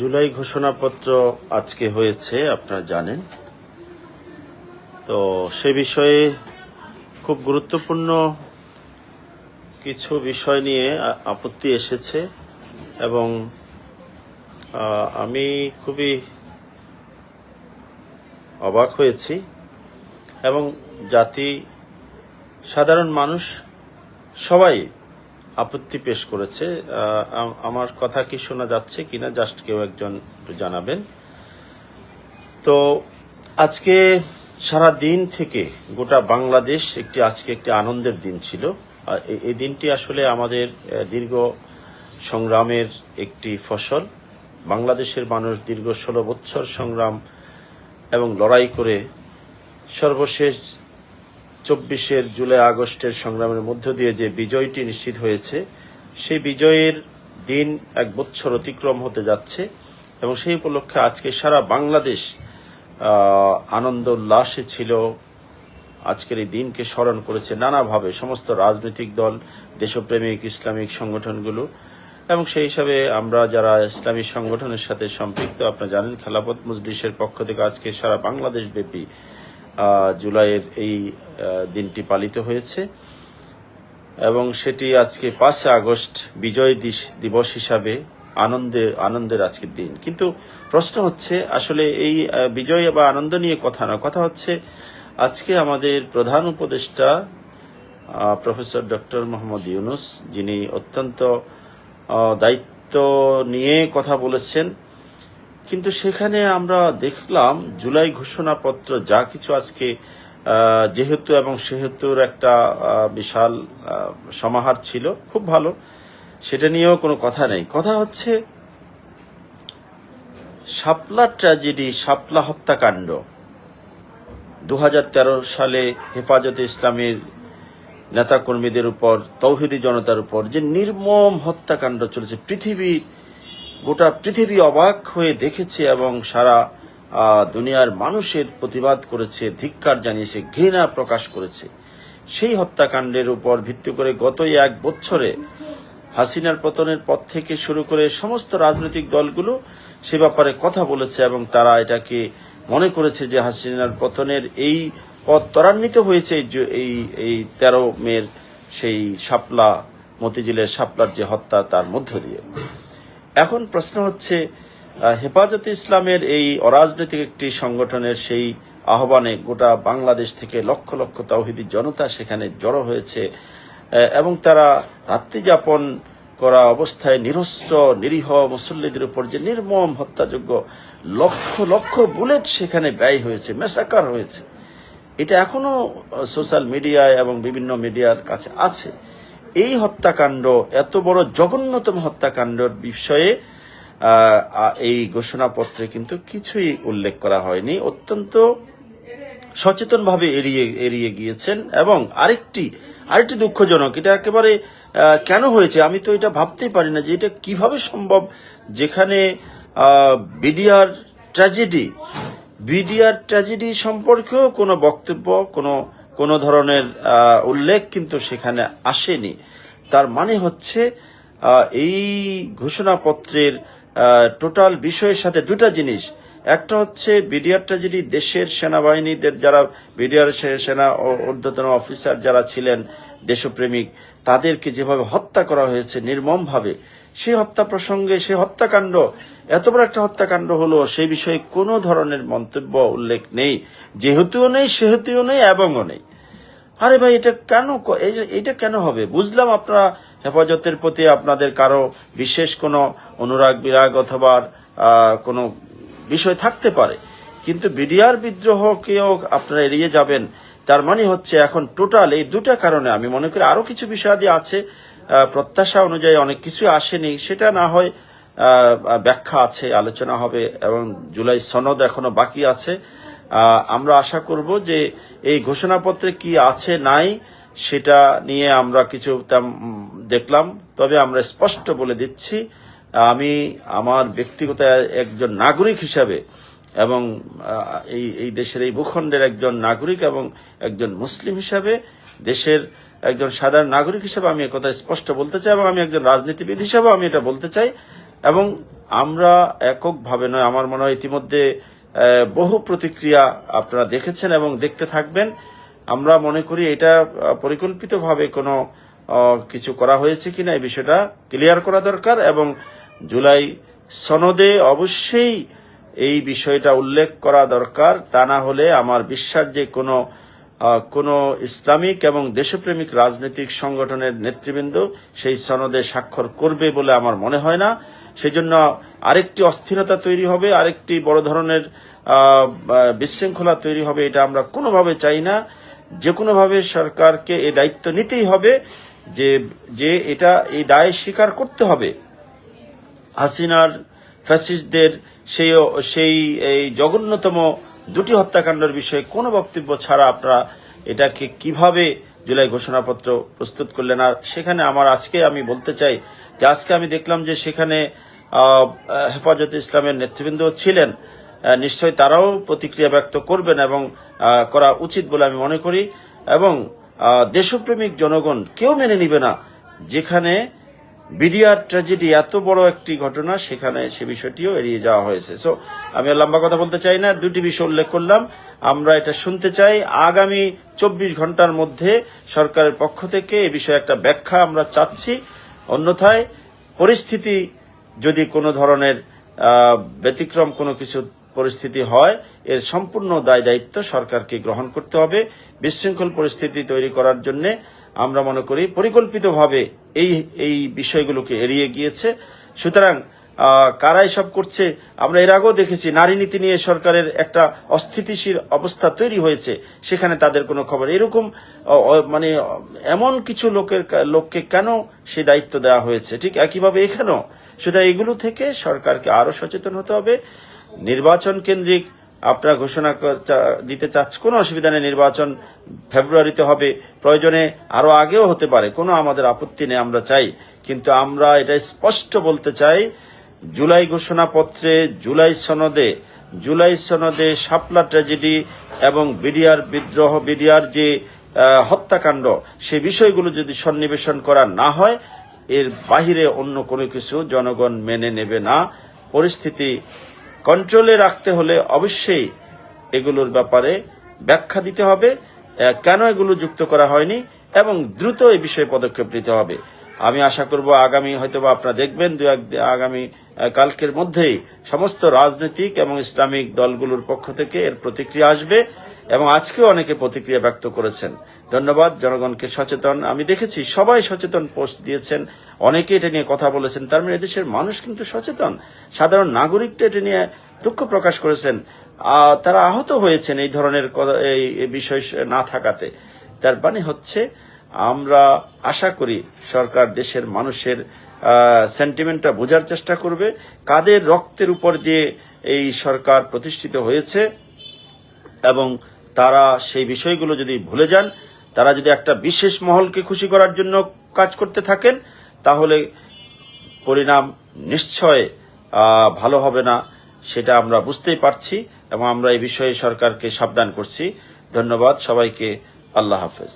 জুলাই ঘোষণাপত্র আজকে হয়েছে, আপনারা জানেন। তো সে বিষয়ে খুব গুরুত্বপূর্ণ কিছু বিষয় নিয়ে আপত্তি এসেছে এবং আমি খুবই অবাক হয়েছি এবং জাতি সাধারণ মানুষ সবাই আপত্তি পেশ করেছে। আমার কথা কি শোনা যাচ্ছে কিনা জাস্ট কেউ একজন জানাবেন। তো আজকে সারা দিন থেকে গোটা বাংলাদেশ একটি, আজকে একটি আনন্দের দিন ছিল। এই দিনটি আসলে আমাদের দীর্ঘ সংগ্রামের একটি ফসল। বাংলাদেশের মানুষ দীর্ঘ ষোলো বৎসর সংগ্রাম এবং লড়াই করে সর্বশেষ চব্বিশের জুলাই আগস্টের সংগ্রামের মধ্য দিয়ে যে বিজয়টি নিশ্চিত হয়েছে, সেই বিজয়ের দিন এক বৎসর অতিক্রম হতে যাচ্ছে এবং সেই উপলক্ষে আজকে সারা বাংলাদেশ আনন্দ উল্লাসে ছিল। আজকের এই দিনকে স্মরণ করেছে নানাভাবে সমস্ত রাজনৈতিক দল, দেশপ্রেমিক, ইসলামিক সংগঠনগুলো এবং সেই হিসাবে আমরা যারা ইসলামী সংগঠনের সাথে সম্পৃক্ত, আপনারা জানেন খেলাপথ মজলিসের পক্ষ থেকে আজকে সারা বাংলাদেশ ব্যাপী জুলাইয়ের এই দিনটি পালিত হয়েছে। এবং সেটি আজকে পাঁচে আগস্ট বিজয় দিবস হিসাবে আনন্দে, আনন্দের আজকের দিন। কিন্তু প্রশ্ন হচ্ছে, আসলে এই বিজয় বা আনন্দ নিয়ে কথা না। কথা হচ্ছে, আজকে আমাদের প্রধান উপদেষ্টা প্রফেসর ডক্টর মোহাম্মদ ইউনুস, যিনি অত্যন্ত দায়িত্ব নিয়ে কথা বলেছেন কিন্তু সেখানে আমরা দেখলাম জুলাই ঘোষণাপত্র যা কিছু আজকে যেহেতু এবং সেহেতুর একটা বিশাল সমাহার ছিল, খুব ভালো। সেটা নিয়েও কোনো কথা নেই। কথা হচ্ছে, শাপলা ট্র্যাজেডি, শাপলা হত্যাকাণ্ড দু হাজার তেরো সালে হেফাজতে ইসলামের নেতাকর্মীদের উপর, তৌহিদি জনতার উপর যে নির্মম হত্যাকাণ্ড চলেছে, পৃথিবীর গোটা পৃথিবী অবাক হয়ে দেখেছে এবং সারা দুনিয়ার মানুষের প্রতিবাদ করেছে, ধিক্কার জানিয়েছে, ঘৃণা প্রকাশ করেছে। সেই হত্যাকাণ্ডের উপর ভিত্তি করে গত এক বছরে হাসিনার পতনের পর থেকে শুরু করে সমস্ত রাজনৈতিক দলগুলো সে ব্যাপারে কথা বলেছে এবং তারা এটাকে মনে করেছে যে হাসিনার পতনের এই পথ ত্বরান্বিত হয়েছে এই এই তেরো মের সেই শাপলা, মতিঝিলের শাপলার যে হত্যা তার মধ্য দিয়ে। এখন প্রশ্ন হচ্ছে হেফাজতে ইসলামের এই অরাজনৈতিক একটি সংগঠনের সেই আহ্বানে গোটা বাংলাদেশ থেকে লক্ষ লক্ষ তাওহিদি জনতা সেখানে জড়ো হয়েছে এবং তারা রাত্রি যাপন করা অবস্থায় নিরস্ত্র, নিরীহ মুসল্লিদের উপর যে নির্মম হত্যাযোগ্য লক্ষ লক্ষ বুলেট সেখানে ব্যয় হয়েছে, মেসাকার হয়েছে। এটা এখনও সোশ্যাল মিডিয়ায় এবং বিভিন্ন মিডিয়ার কাছে আছে। এই হত্যাকাণ্ড, এত বড় জঘন্যতম হত্যাকাণ্ডের বিষয়ে এই ঘোষণাপত্রে কিন্তু কিছুই উল্লেখ করা হয়নি। অত্যন্ত সচেতনভাবে এড়িয়ে এড়িয়ে গিয়েছেন এবং আরেকটি আরেকটি দুঃখজনক, এটা একেবারে কেন হয়েছে? আমি তো এটা ভাবতেই পারি না যে এটা কীভাবে সম্ভব যেখানে বিডিআর ট্র্যাজেডি বিডিআর ট্র্যাজেডি সম্পর্কেও কোনো বক্তব্য, কোনো কোনো ধরনের উল্লেখ কিন্তু সেখানে আসেনি। তার মানে হচ্ছে এই ঘোষণাপত্রের টোটাল বিষয়ের সাথে দুটা জিনিস। একটা হচ্ছে বিডিআর ট্র্যাজেডি দেশের সেনাবাহিনীদের যারা, বিডিআর সেনা ঊর্ধ্বতন অফিসার যারা ছিলেন, দেশপ্রেমিক, তাদেরকে যেভাবে হত্যা করা হয়েছে নির্মমভাবে, সেই হত্যা প্রসঙ্গে, সেই হত্যাকাণ্ড, এত বড় একটা হত্যাকাণ্ড হলো, সেই বিষয়ে কোনো ধরনের মন্তব্য, উল্লেখ নেই। যেহেতুও নেই, সেহেতুও নেই, এবংও নেই। আরে ভাই, এটা কেন এটা কেন হবে? বুঝলাম আপনারা হেফাজতের প্রতি আপনাদের কারও বিশেষ কোনো অনুরাগ, বিরাগ অথবা কোনো বিষয় থাকতে পারে। কিন্তু বিডিআর বিদ্রোহকেও আপনারা এড়িয়ে যাবেন। তার মানে হচ্ছে এখন টোটাল এই দুটা কারণে আমি মনে করি আরও কিছু বিষয়াদি আছে প্রত্যাশা অনুযায়ী অনেক কিছু আসেনি। সেটা না হয় ব্যাখ্যা আছে, আলোচনা হবে এবং জুলাই সনদ এখনও বাকি আছে। আমরা আশা করব যে এই ঘোষণাপত্রে কি আছে, নাই, সেটা নিয়ে আমরা কিছু দেখলাম। তবে আমরা স্পষ্ট বলে দিচ্ছি, আমি আমার ব্যক্তিগত একজন নাগরিক হিসাবে এবং এই এই দেশের এই ভূখণ্ডের একজন নাগরিক এবং একজন মুসলিম হিসাবে, দেশের একজন সাধারণ নাগরিক হিসাবে আমি একথা স্পষ্ট বলতে চাই এবং আমি একজন রাজনীতিবিদ হিসাবেও আমি এটা বলতে চাই। এবং আমরা এককভাবে নয়, আমার মনে হয় ইতিমধ্যে বহু প্রতিক্রিয়া আপনারা দেখেছেন এবং দেখতে থাকবেন। আমরা মনে করি এটা পরিকল্পিতভাবে কোনো কিছু করা হয়েছে কিনা এই বিষয়টা ক্লিয়ার করা দরকার এবং জুলাই সনদে অবশ্যই এই বিষয়টা উল্লেখ করা দরকার। তা না হলে আমার বিশ্বাস যে কোনো কোনো ইসলামিক এবং দেশপ্রেমিক রাজনৈতিক সংগঠনের নেতৃবৃন্দ সেই সনদে স্বাক্ষর করবে বলে আমার মনে হয় না। সেজন্য আরেকটি অস্থিরতা তৈরি হবে, আরেকটি বড় ধরনের বিশৃঙ্খলা তৈরি হবে, এটা আমরা কোনোভাবে চাই না। যে কোনোভাবে সরকারকে এই দায়িত্ব নিতেই হবে যে যে এটা, এই দায় স্বীকার করতে হবে। হাসিনার ফ্যাসিস্টদের সেই সেই, এই জঘন্যতম দুটি হত্যাকাণ্ডের বিষয়ে কোনো বক্তব্য ছাড়া আপনারা এটাকে কীভাবে জুলাই ঘোষণাপত্র প্রস্তুত করলেন? আর সেখানে আমার আজকে আমি বলতে চাই যে আজকে আমি দেখলাম যে সেখানে হেফাজতে ইসলামের নেতৃবৃন্দ ছিলেন নিশ্চয়ই তারাও প্রতিক্রিয়া ব্যক্ত করবেন এবং করা উচিত বলে আমি মনে করি। এবং দেশপ্রেমিক জনগণ কেউ মেনে নিবে না যেখানে বিডিআর ট্র্যাজেডি এত বড় একটি ঘটনা, সেখানে সে বিষয়টিও এড়িয়ে যাওয়া হয়েছে। সো আমি লম্বা কথা বলতে চাই না, দুটি বিষয় উল্লেখ করলাম। আমরা এটা শুনতে চাই, আগামী চব্বিশ ঘণ্টার মধ্যে সরকারের পক্ষ থেকে এ বিষয়ে একটা ব্যাখ্যা আমরা চাচ্ছি। অন্যথায় পরিস্থিতি যদি কোনো ধরনের ব্যতিক্রম কোনো কিছু পরিস্থিতি হয়, এর সম্পূর্ণ দায় দায়িত্ব সরকারকে গ্রহণ করতে হবে। বিশৃঙ্খল পরিস্থিতি তৈরি করার জন্য আমরা মনে করি পরিকল্পিতভাবে এই এই বিষয়গুলোকে এড়িয়ে গিয়েছে। সুতরাং কারা এসব করছে? আমরা এর আগেও দেখেছি, নারী নীতি নিয়ে সরকারের একটা অস্থিতিশীল অবস্থা তৈরি হয়েছে, সেখানে তাদের কোনো খবর। এরকম মানে এমন কিছু লোকের লোককে কেন সেই দায়িত্ব দেওয়া হয়েছে? ঠিক একইভাবে এখানেও। সুতরাং এগুলো থেকে সরকারকে আরও সচেতন হতে হবে। নির্বাচন কেন্দ্রিক আপনারা ঘোষণা দিতে চাচ্ছে, কোনো অসুবিধা নেই, নির্বাচন ফেব্রুয়ারিতে হবে। প্রয়োজনে আরও আগেও হতে পারে, কোনো আমাদের আপত্তি নেই, আমরা চাই। কিন্তু আমরা এটা স্পষ্ট বলতে চাই জুলাই ঘোষণাপত্রে জুলাই সনদে জুলাই সনদে শাপলা ট্র্যাজেডি এবং বিডিআর বিদ্রোহ, বিডিআর যে হত্যাকাণ্ড, সে বিষয়গুলো যদি সন্নিবেশন করা না হয়, এর বাহিরে অন্য কোনো কিছু জনগণ মেনে নেবে না। পরিস্থিতি কন্ট্রোলে রাখতে হলে অবশ্যই এগুলোর ব্যাপারে ব্যাখ্যা দিতে হবে। কেন এগুলো যুক্ত করা হয়নি? এবং দ্রুত এই বিষয়ে পদক্ষেপ নিতে হবে। আমি আশা করব আগামী হয়তো বা আপনারা দেখবেন দু এক আগামী কালকের মধ্যেই সমস্ত রাজনৈতিক এবং ইসলামিক দলগুলোর পক্ষ থেকে এর প্রতিক্রিয়া আসবে এবং আজকেও অনেকে প্রতিক্রিয়া ব্যক্ত করেছেন। ধন্যবাদ, জনগণকে সচেতন। আমি দেখেছি সবাই সচেতন পোস্ট দিয়েছেন। অনেকে এটা নিয়ে কথা বলেছেন। তার মানে এদেশের মানুষ কিন্তু সচেতন। সাধারণ নাগরিকটা এটা নিয়ে দুঃখ প্রকাশ করেছেন। তারা আহত হয়েছেন এই ধরনের এই বিষয় না থাকাতে। তার মানে হচ্ছে আমরা আশা করি সরকার দেশের মানুষের সেন্টিমেন্টটা বোঝার চেষ্টা করবে। কাদের রক্তের উপর দিয়ে এই সরকার প্রতিষ্ঠিত হয়েছে এবং তারা সেই বিষয়গুলো যদি ভুলে যান, তারা যদি একটা বিশেষ মহলকে খুশি করার জন্য কাজ করতে থাকেন, তাহলে পরিণাম নিশ্চয় ভালো হবে না, সেটা আমরা বুঝতেই পারছি এবং আমরা এই বিষয়ে সরকারকে সাবধান করছি। ধন্যবাদ, সবাইকে আল্লাহ হাফেজ।